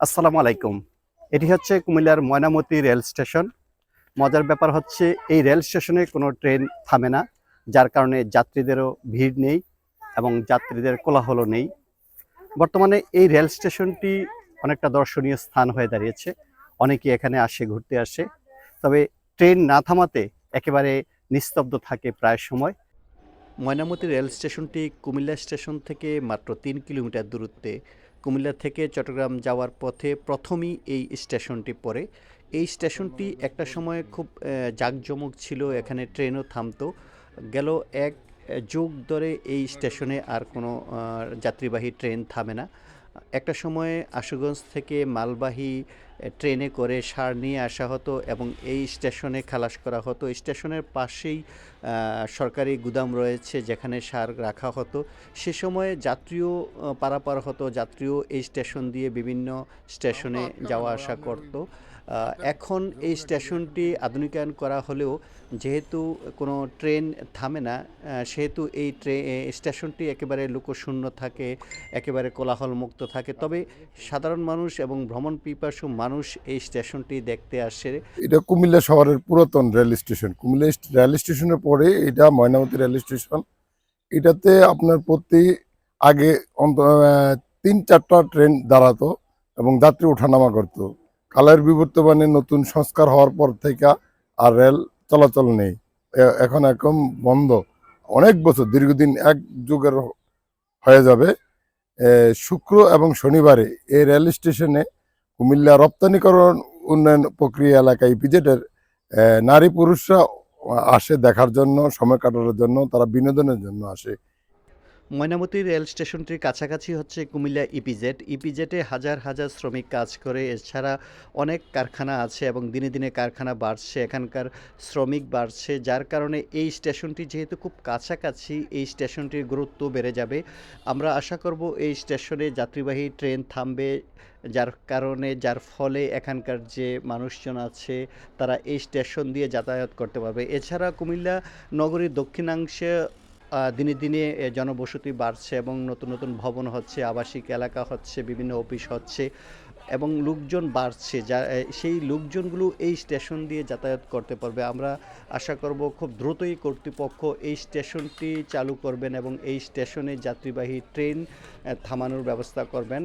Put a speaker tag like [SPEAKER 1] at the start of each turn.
[SPEAKER 1] আসসালামু আলাইকুম। এটি হচ্ছে কুমিল্লার ময়নামতি রেল স্টেশন। মজার ব্যাপার হচ্ছে, এই রেল স্টেশনে কোনো ট্রেন থামে না, যার কারণে যাত্রীদেরও ভিড় নেই এবং যাত্রীদের কোলাহলও নেই। বর্তমানে এই রেল স্টেশনটি অনেকটা দর্শনীয় স্থান হয়ে দাঁড়িয়েছে। অনেকেই এখানে আসে, ঘুরতে আসে। তবে ট্রেন না থামাতে একেবারে নিস্তব্ধ থাকে প্রায় সময়। ময়নামতি রেল স্টেশনটি কুমিল্লা স্টেশন থেকে মাত্র তিন কিলোমিটার দূরত্বে কুমিল্লা থেকে চট্টগ্রাম যাওয়ার পথে প্রথমেই এই স্টেশনটি পড়ে। এই স্টেশনটি একটা সময় খুব জাঁকজমক ছিল, এখানে ট্রেনও থামতো। গেল এক যুগ ধরে এই স্টেশনে আর কোনো যাত্রীবাহী ট্রেন থামে না। একটা সময়ে আশুগঞ্জ থেকে মালবাহী ট্রেনে করে সার নিয়ে আসা হতো এবং এই স্টেশনে খালাস করা হতো। স্টেশনের পাশেই সরকারি গুদাম রয়েছে যেখানে সার রাখা হতো। সে সময়ে যাত্রীও পারাপার হতো। যাত্রীও এই স্টেশন দিয়ে বিভিন্ন স্টেশনে যাওয়া আসা করত। এখন এই স্টেশনটি আধুনিকায়ন করা হলেও যেহেতু কোনো ট্রেন থামে না সেহেতু এই ট্রে স্টেশনটি একেবারে লোকশূন্য থাকে একেবারে কোলাহল মুক্ত থাকে। তবে সাধারণ মানুষ এবং ভ্রমণ পিপাসু মানুষ এই স্টেশনটি দেখতে আসে।
[SPEAKER 2] এটা কুমিল্লা শহরের পুরাতন রেল স্টেশন। কুমিল্লা রেল স্টেশনের পরে এটা ময়নামতি রেল স্টেশন। এটাতে আপনার প্রতি আগে তিন চারটা ট্রেন দাঁড়াতো এবং যাত্রী ওঠানামা করতো। কালের বিবর্তমানে নতুন সংস্কার হওয়ার পর থেকে আর রেল চলাচল নেই। এখন একদম বন্ধ। অনেক বছর, দীর্ঘদিন এক যুগের হয়ে যাবে। শুক্র এবং শনিবারে এই রেল স্টেশনে কুমিল্লা রপ্তানিকরণ উন্নয়ন প্রক্রিয়া এলাকা ইপিজেডের নারী পুরুষরা আসে দেখার জন্য, সময় কাটানোর জন্য, তারা বিনোদনের জন্য আসে।
[SPEAKER 1] ময়নামতি রেল স্টেশনটির কাছাকাছি হচ্ছে কুমিল্লা ইপিজেড ইপিজেডে হাজার হাজার শ্রমিক কাজ করে, এছাড়া অনেক কারখানা আছে এবং দিনে দিনে কারখানা বাড়ছে, এখানকার শ্রমিক বাড়ছে, যার কারণে এই স্টেশনটি যেহেতু খুব কাছাকাছি, এই স্টেশনটির গুরুত্ব বেড়ে যাবে। আমরা আশা করব এই স্টেশনে যাত্রীবাহী ট্রেন থামবে, যার কারণে, যার ফলে এখানকার যে মানুষজন আছে, তারা এই স্টেশন দিয়ে যাতায়াত করতে পারবে। এছাড়া কুমিল্লা নগরীর দক্ষিণাংশে দিনে দিনে জনবসতি বাড়ছে এবং নতুন নতুন ভবন হচ্ছে, আবাসিক এলাকা হচ্ছে, বিভিন্ন অফিস হচ্ছে এবং লোকজন বাড়ছে। যা সেই লোকজনগুলো এই স্টেশন দিয়ে যাতায়াত করতে পারবে। আমরা আশা করব খুব দ্রুতই কর্তৃপক্ষ এই স্টেশনটি চালু করবেন এবং এই স্টেশনে যাত্রীবাহী ট্রেন থামানোর ব্যবস্থা করবেন।